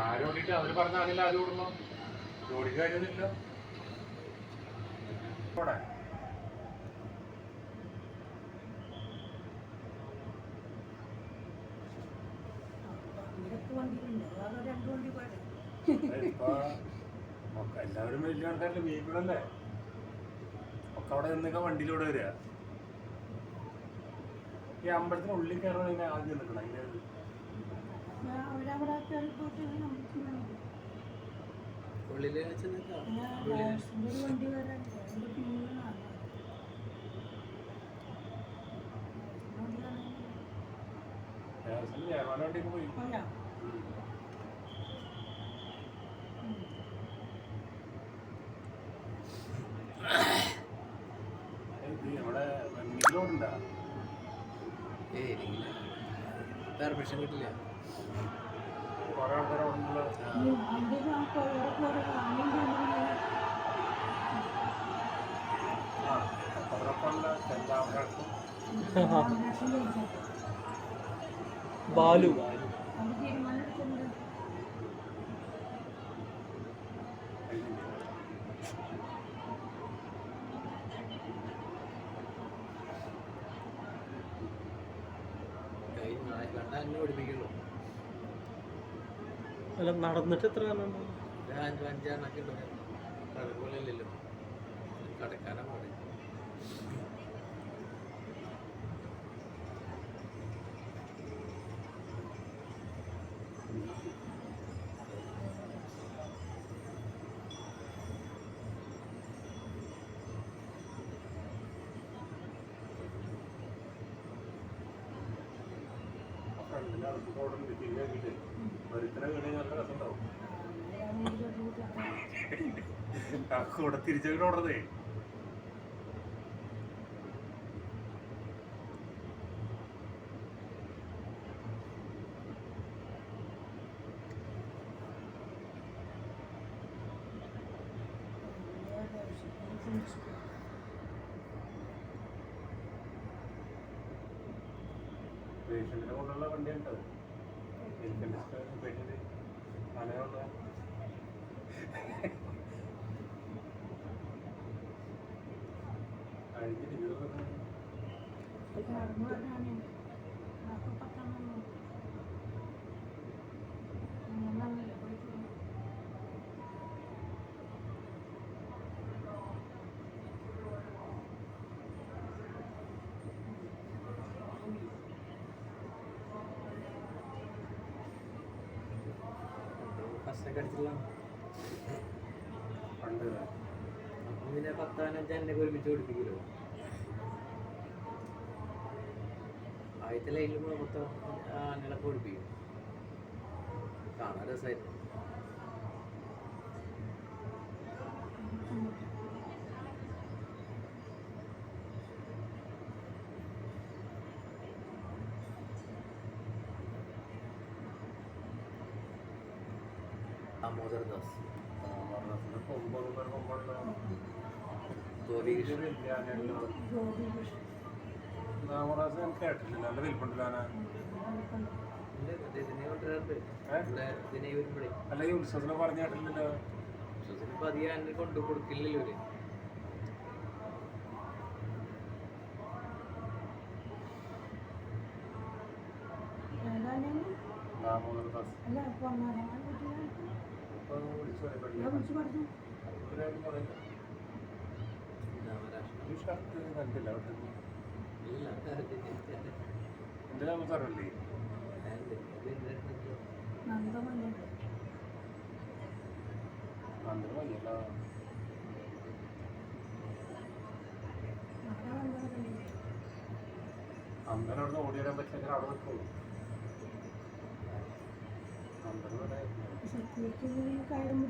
ആരോടിട്ട് അവർ പറഞ്ഞാണില്ല ആരും ഓടണം ജോലി കാര്യമൊന്നുമില്ല. എല്ലാവരും വലിയ ആൾക്കാരല്ലേ വീട്ടിലല്ലേ ഒക്കെ അവിടെ നിന്നൊക്കെ വണ്ടിയിലൂടെ വരിക. ഈ അമ്പലത്തിന് ഉള്ളിൽ കയറണ ആദ്യം നിൽക്കണം അതിന്റെ ഞാൻ അവരവിടെ കയറി പോയിട്ട് നമുക്ക് ഉള്ളിൽ ഒരു വണ്ടി വരാൻ വണ്ടിക്ക് പോയി. പെർമിഷൻ കിട്ടില്ല. బాలు നാളെ കണ്ട എന്നെ അല്ല നടന്നിട്ട് എത്ര കാലം അഞ്ച് അഞ്ചെണ്ണൊക്കെ ഉണ്ട് കടക്കൊല്ലല്ലോ കടക്കാനാ ഒരുത്തനെ നല്ല രസമുണ്ടാവും കൂടെ തിരിച്ചു ഓടുന്നതേ. പേഷ്യന്റിനെ കൊണ്ടുള്ള വണ്ടിയുണ്ട് പേഷ്യന്റ് അങ്ങനെയുള്ള കഴിഞ്ഞിട്ട് ഇരുപത് ഫസ്റ്റൊക്കെ അടിച്ചില്ല പണ്ട് അപ്പം പിന്നെ പത്താനഞ്ച് മൊത്തം ആനകളൊക്കെ ഓടിപ്പിക്കും കാണാൻ രസമായിരുന്നു ദാമോദർ ദാസ് ഒമ്പത് ഒമ്പത് ഗോപി ജോബി കൃഷ്ണൻ നാമറാസ് ഞാൻ? കേട്ടില്ല നല്ല വരുമ്പോഴേ അല്ല ഈ ഉത്സവത്തിനെ പറഞ്ഞു കേട്ടില്ലല്ലോ ഇപ്പൊ അധികം കൊണ്ടു കൊടുക്കില്ലല്ലോ ഇവർ ഏതായാലും അവിടെ ഓടി വരാൻ പറ്റില്ല അവിടെ നിൽക്കുള്ളൂ. അന്തരം സെക്യൂരിറ്റി കയറും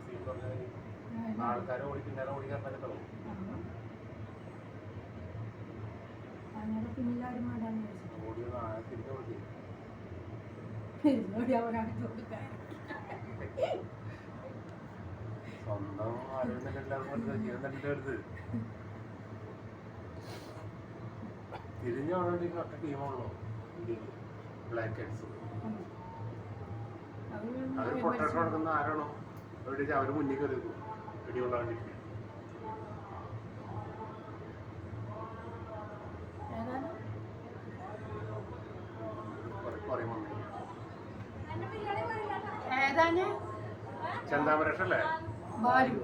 സീൻ പറഞ്ഞാൽ ആൾക്കാരെ ഓടി പിന്നാലെ ഓടിക്കാൻ പറ്റത്തുള്ളൂ അങ്ങനെ പിന്നിലാരും ഓടി. തിരിഞ്ഞ് ഓടി ഇരുന്നോടി അവരടുത്ത് കൊടുക്കാൻ സ്വന്തം ആരോഗ്യം തന്നെ എല്ലാവർക്കും ജീവൻ തന്നെ എടുത്ത് തിരിഞ്ഞു ഓൾറെഡി ഒറ്റ ടീമുള്ളൂ ഇന്ത്യയിൽ ബ്ലാക്ക് ഹെഡ്സ് അവർ പൊട്ടേഷൻ നടക്കുന്ന ആരാണോ? അവിടെ അവർ മുന്നിൽ കയറി അല്ലേ ബാലു.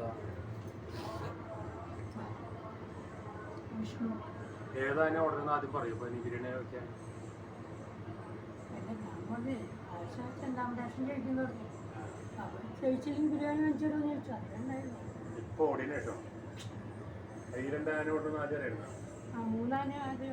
വിഷ്ണു. ഏതാനും ഓർഡർ ആദ്യം പറയൂ ഇപ്പൊ ബിരിയാണി വെക്കാൻ ഇപ്പൊ ഓടിയതിനു ശേഷം ഈ രണ്ടാന ഓർഡർ ആദ്യം അറിയണ്ട. മൂന്നാനെ ആദ്യം